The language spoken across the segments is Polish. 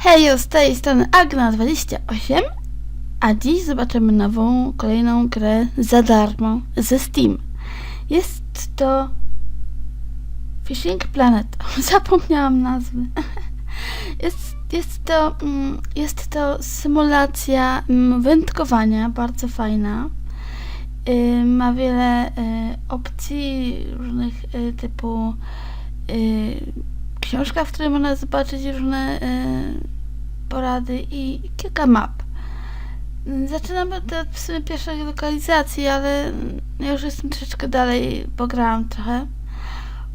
Hej, z tej strony Agna28, a dziś zobaczymy nową, kolejną grę za darmo ze Steam. Jest to Fishing Planet. Zapomniałam nazwy. Jest, jest, to, mm, jest to symulacja mm, wędkowania, bardzo fajna. Y, Ma wiele y, opcji różnych y, typu książka, w której można zobaczyć różne y, porady i kilka map. Zaczynamy od w sumie pierwszej lokalizacji, ale ja już jestem troszeczkę dalej, bo grałam trochę.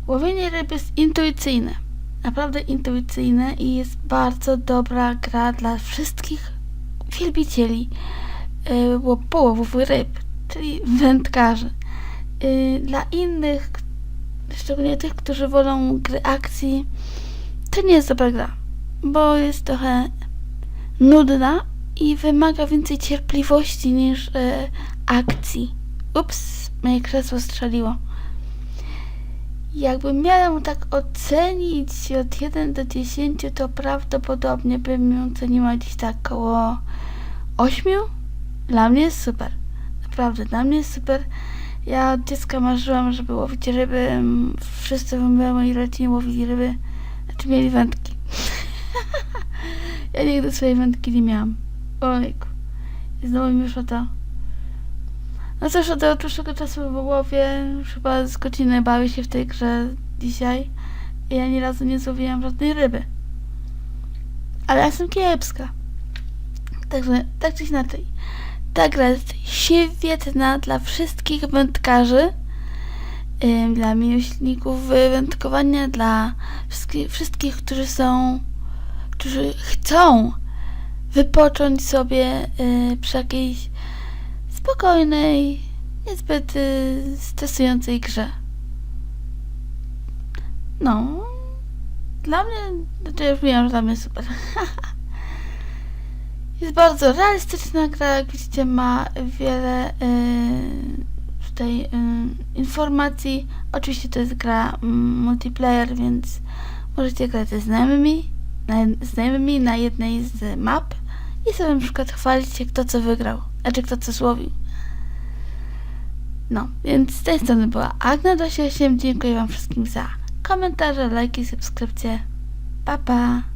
Łowienie ryb jest intuicyjne. Naprawdę intuicyjne i jest bardzo dobra gra dla wszystkich wielbicieli ło- połowów ryb, czyli wędkarzy. Y, dla innych, szczególnie tych, którzy wolą gry akcji, to nie jest dobra gra, bo jest trochę nudna i wymaga więcej cierpliwości niż e, akcji. Ups, moje krzesło strzeliło. Jakbym miała tak ocenić od 1 do 10, to prawdopodobnie bym ją ceniła gdzieś tak koło 8. Dla mnie jest super. Naprawdę, dla mnie jest super. Ja od dziecka marzyłam, żeby łowić ryby. Wszyscy w mojej rodzinie łowili ryby. Znaczy mieli wędki. ja nigdy swojej wędki nie miałam. Ojku. I znowu mi wyszło to. No cóż, od dłuższego czasu łowię. Już chyba z godziny bawię się w tej grze dzisiaj. I ja ani razu nie złowiłam żadnej ryby. Ale ja jestem kiepska. Także, tak czy inaczej. Ta gra jest świetna dla wszystkich wędkarzy, dla miłośników wędkowania, dla wszystkich, którzy są, którzy chcą wypocząć sobie y, przy jakiejś spokojnej, niezbyt y, stresującej grze. No, dla mnie, znaczy ja już mówiłam, że dla mnie super. Jest bardzo realistyczna gra, jak widzicie ma wiele y, tutaj y, informacji. Oczywiście to jest gra mm, multiplayer, więc możecie grać ze znajomymi na, znajomymi na jednej z map i sobie na przykład chwalić się kto co wygrał, znaczy kto co złowił. No, więc z tej strony była Agna28. Dziękuję wam wszystkim za komentarze, lajki, subskrypcje. Pa, pa!